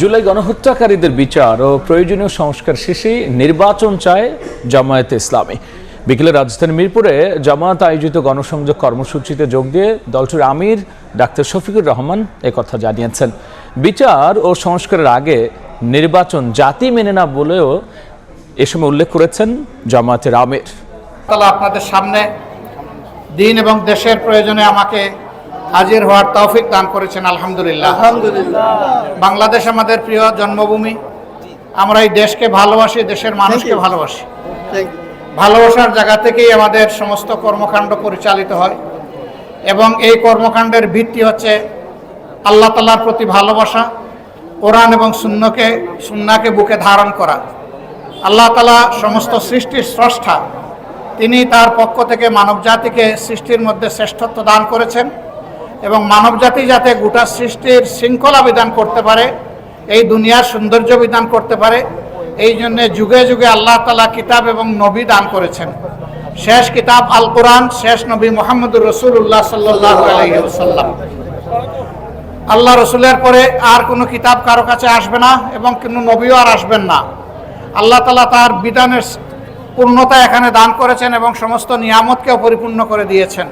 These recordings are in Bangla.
জুলাই গণহত্যাকারীদের বিচার ও প্রয়োজনীয় সংস্কার শেষে নির্বাচন চায় জামায়াতে ইসলামী। বিকেলে রাজধানী মিরপুরে জামায়াত আয়োজিত গণসংযোগ কর্মসূচিতে যোগ দিয়ে দলটির আমির ডাক্তার শফিকুর রহমান কথা জানিয়েছেন। বিচার ও সংস্কারের আগে নির্বাচন জাতি মেনে না বলেও এ সময় উল্লেখ করেছেন জামায়াতের আমির। তালা আপনাদের সামনে দিন এবং দেশের প্রয়োজনে আমাকে হাজির হওয়ার তৌফিক দান করেছেন আলহামদুলিল্লাহ। বাংলাদেশ আমাদের প্রিয় জন্মভূমি। আমরা এই দেশকে ভালোবাসি দেশের মানুষকে ভালোবাসি। ভালোবাসার জায়গা থেকেই আমাদের সমস্ত কর্মকাণ্ড পরিচালিত হয়। এবং এই কর্মকাণ্ডের ভিত্তি হচ্ছে আল্লাহ তালার প্রতি ভালোবাসা কোরআন এবং শূন্যকে সুন্নাকে বুকে ধারণ করা। আল্লাহ তালা সমস্ত সৃষ্টির স্রষ্টা। তিনি তার পক্ষ থেকে মানব জাতিকে সৃষ্টির মধ্যে শ্রেষ্ঠত্ব দান করেছেন। এবং মানব জাতি যাতে গোটা সৃষ্টির শৃঙ্খলা বিধান করতে পারে, এই দুনিয়ার সৌন্দর্য বিধান করতে পারে, এই জন্য যুগে যুগে আল্লাহ তালা কিতাব এবং নবী দান করেছেন। শেষ কিতাব আল কোরআন শেষ নবী মোহাম্মদুর রসুল্লাহ সাল্লাহ আলহিহাল্লাম আল্লাহ রসুলের পরে আর কোনো কিতাব কারও কাছে আসবে না এবং কোনো নবীও আর আসবেন না। আল্লাহ তালা তার বিধানের পূর্ণতা এখানে দান করেছেন এবং সমস্ত নিয়ামতকেও পরিপূর্ণ করে দিয়েছেন।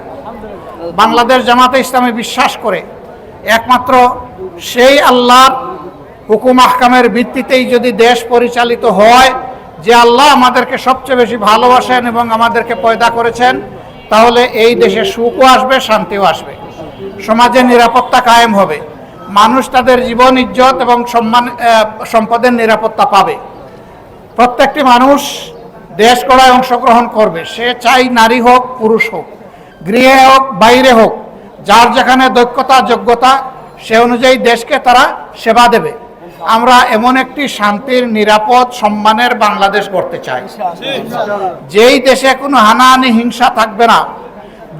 বাংলাদেশ জামাতে ইসলামে বিশ্বাস করে, একমাত্র সেই আল্লাহর হুকুম আহকামের ভিত্তিতেই যদি দেশ পরিচালিত হয়, যে আল্লাহ আমাদেরকে সবচেয়ে বেশি ভালোবাসেন এবং আমাদেরকে পয়দা করেছেন, তাহলে এই দেশে সুখও আসবে, শান্তিও আসবে। সমাজের নিরাপত্তা কায়েম হবে। মানুষ তাদের জীবন, ইজ্জত এবং সম্মান সম্পদের নিরাপত্তা পাবে। প্রত্যেকটি মানুষ দেশ গড়ায় অংশগ্রহণ করবে। সে চাই নারী হোক, পুরুষ হোক। গৃহে হোক, বাইরে হোক, যার যেখানে দক্ষতা, যোগ্যতা, সে অনুযায়ী দেশকে তারা সেবা দেবে। আমরা এমন একটি শান্তির, নিরাপদ, সম্মানের বাংলাদেশ গড়তে চাই। যেই দেশে কোনো হানাহানি, হিংসা থাকবে না,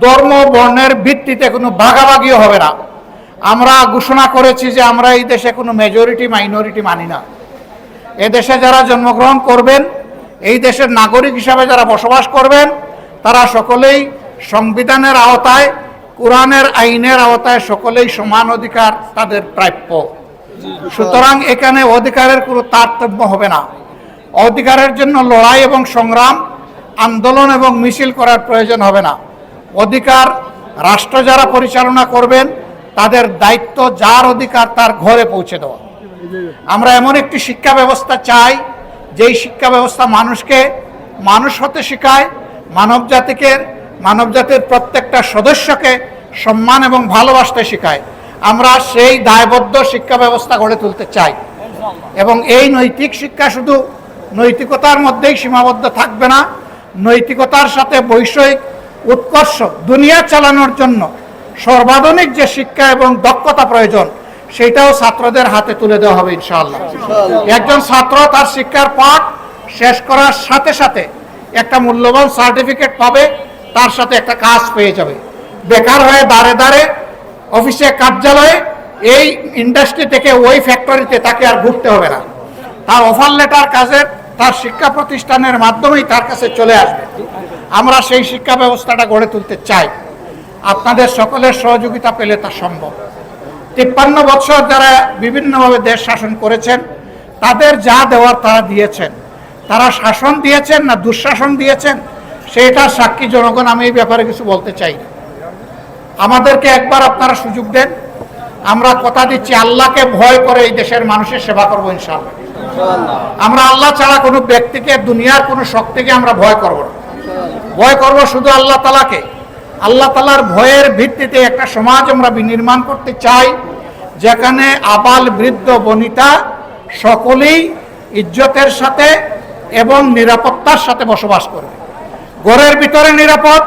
ধর্ম, বর্ণের ভিত্তিতে কোনো ভাগাভাগিও হবে না। আমরা ঘোষণা করেছি যে আমরা এই দেশে কোনো মেজরিটি মাইনরিটি মানি না। দেশে যারা জন্মগ্রহণ করবেন, এই দেশের নাগরিক হিসাবে যারা বসবাস করবেন, তারা সকলেই সংবিধানের আওতায়, কোরআনের আইনের আওতায় সকলেই সমান অধিকার তাদের প্রাপ্য। সুতরাং এখানে অধিকারের কোনো তারতম্য হবে না। অধিকারের জন্য লড়াই এবং সংগ্রাম, আন্দোলন এবং মিছিল করার প্রয়োজন হবে না। অধিকার রাষ্ট্র যারা পরিচালনা করবেন, তাদের দায়িত্ব যার অধিকার তার ঘরে পৌঁছে দেওয়া। আমরা এমন একটি শিক্ষা ব্যবস্থা চাই, যেই শিক্ষা ব্যবস্থা মানুষকে, মানুষ হতে শেখায়, মানব জাতিকে মানব জাতির প্রত্যেকটা সদস্যকে সম্মান এবং ভালোবাসতে শেখায়। আমরা সেই দায়বদ্ধ শিক্ষা ব্যবস্থা গড়ে তুলতে চাই। এবং এই নৈতিক শিক্ষা শুধু নৈতিকতার মধ্যেই সীমাবদ্ধ থাকবে না নৈতিকতার সাথে বৈষয়িক উৎকর্ষ দুনিয়া চালানোর জন্য সর্বাধুনিক যে শিক্ষা এবং দক্ষতা প্রয়োজন সেটাও ছাত্রদের হাতে তুলে দেওয়া হবে ইনশাআল্লাহ। একজন ছাত্র তার শিক্ষার পাঠ শেষ করার সাথে সাথে একটা মূল্যবান সার্টিফিকেট পাবে তার সাথে একটা কাজ পেয়ে যাবে। বেকার হয়ে দাঁড়ে দাঁড়ে অফিসে কার্যালয়ে এই ইন্ডাস্ট্রি থেকে ওই ফ্যাক্টরিতে তাকে আর ঘুরতে হবে না। তার অফার লেটার কাজের, তার শিক্ষা প্রতিষ্ঠানের মাধ্যমেই তার কাছে চলে আসবে। আমরা সেই শিক্ষা ব্যবস্থাটা গড়ে তুলতে চাই। আপনাদের সকলের সহযোগিতা পেলে তা সম্ভব। তিপ্পান্ন বছর যারা বিভিন্নভাবে দেশ শাসন করেছেন, তাদের যা দেওয়ার তারা দিয়েছেন। তারা শাসন দিয়েছেন না দুঃশাসন দিয়েছেন? সেটার সাক্ষী জনগণ, আমি এই ব্যাপারে কিছু বলতে চাই না। আমাদেরকে একবার আপনারা সুযোগ দেন। আমরা কথা দিচ্ছি, আল্লাহকে ভয় করে এই দেশের মানুষের সেবা করব ইনশাআল্লাহ। আমরা আল্লাহ ছাড়া কোনো ব্যক্তিকে, দুনিয়ার কোনো শক্তিকে আমরা ভয় করব না। ভয় করব শুধু আল্লাহ তালাকে আল্লাহ তালার ভয়ের ভিত্তিতে একটা সমাজ আমরা বিনির্মাণ করতে চাই, যেখানে আবাল বৃদ্ধ বনিতা সকলেই ইজ্জতের সাথে এবং নিরাপত্তার সাথে বসবাস করবে। ঘরের ভিতরে নিরাপদ।